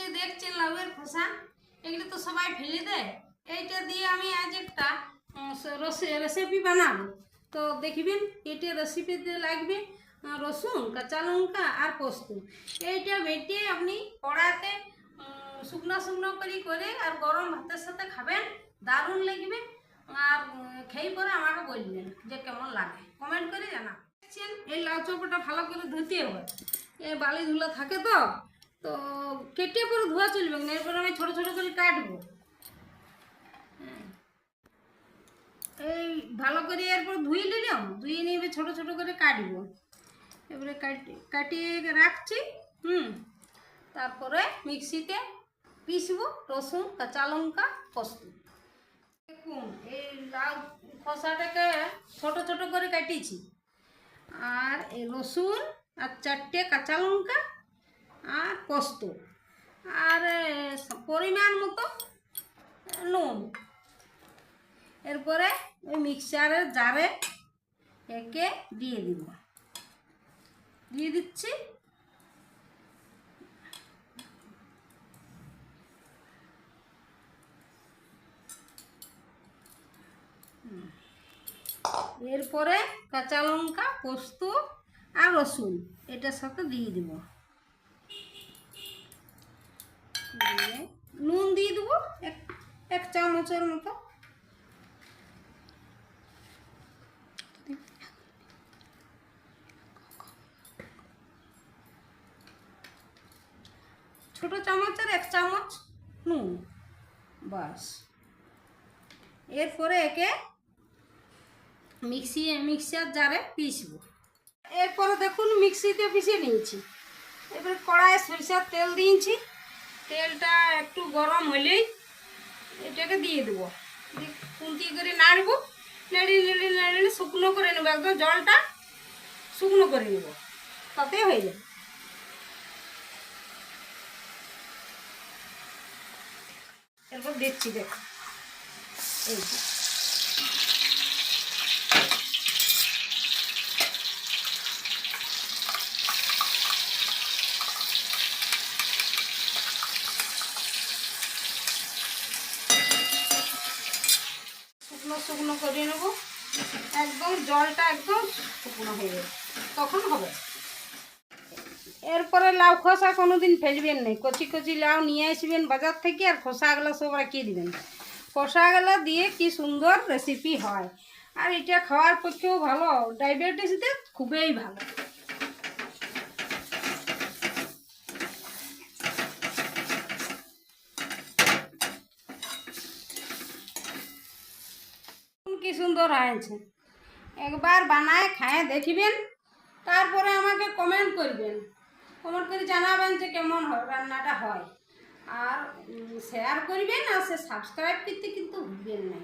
যে দেখছেন লাউয়ের খোসা, এগুলো তো সবাই ফেলে দেয়। এইটা দিয়ে আমি আজ একটা রেসিপি বানাবো। তো দেখবেন, এটা রেসিপিতে লাগবে রসুন, কাঁচা লঙ্কা আর পোস্ত। এইটা বেটে আপনি কড়াতে শুকনো শুকনো করে করে আর গরম ভাতের সাথে খাবেন। দারুণ লাগবে। আর খেয়ে পরে আমাকে বলবেন যে কেমন লাগে। কমেন্ট করে জানা এই লাউ চোপাটা ভালো করে ধুতে হবে। এই বালি ধুলো থাকে তো? তো কেটে পরে ধোয়া চলবে না, এরপরে আমি ছোটো ছোটো করে কাটবো। এই ভালো করে এরপর ধুয়ে নিলাম, ধুয়ে নিয়ে ছোটো ছোটো করে কাটবো। এবারে কাটি, কাটিয়ে রাখছি, হুম, তারপরে মিক্সিতে পিসবো রসুন কাঁচা লঙ্কা পোস্ত দেখুন, এই লাউ খসাটাকে ছোট ছোট করে কাটিয়েছি আর এই রসুন আর চারটে কাঁচা লঙ্কা আর পোস্ত। আর পরিমাণ মতো নুন। এরপরে ওই মিক্সারের জারে একে দিয়ে দিব। দিয়ে দিচ্ছি। এরপরে কাঁচা লঙ্কা, পোস্ত আর রসুন। এটার সাথে দিয়ে দিব। দিয়ে নুন দিয়ে দেবো, এক এক চামচের মতো। ছোট চামচের এক চামচ নুন বাস এরপরে একে মিক্সি, মিক্সার জারে পিসবো এরপরে দেখুন, মিক্সিতে পিষে নিয়েছি। এবার কড়াইয়ে সরিষার তেল দিয়েছি। তেলটা একটু গরম হলেই এটাকে দিয়ে দেবো। কুন্তি করে নাড়বো। নাড়িয়ে নাড়িয়ে নাড়িয়ে শুকনো করে নেব, একদম জলটা শুকনো করে নেব। তাতে হয়ে যাবে। এরপর দেখছি, দেখ। এই যে। শুকনো করে নেব। একদম জলটা একদম শুকনো হয়ে যাবে তখন হবে। এরপরে লাউ খোসা কোনোদিন ফেলবেন না কচি কচি লাউ নিয়ে আসবেন বাজার থেকে আর খোসাগুলো সব রাখিয়ে দিবেন। খোসাগুলো দিয়ে কি সুন্দর রেসিপি হয়। আর এটা খাওয়ার পক্ষেও ভালো। ডায়াবেটিসদের খুবই ভালো কি সুন্দর হয়েছে। একবার বানায় খায়, দেখবেন। তারপরে আমাকে কমেন্ট করবেন। কমেন্ট করে জানাবেন যে কেমন রান্নাটা হয়। আর শেয়ার করবেন আর সে সাবস্ক্রাইব করতে কিন্তু ভুলবেন না।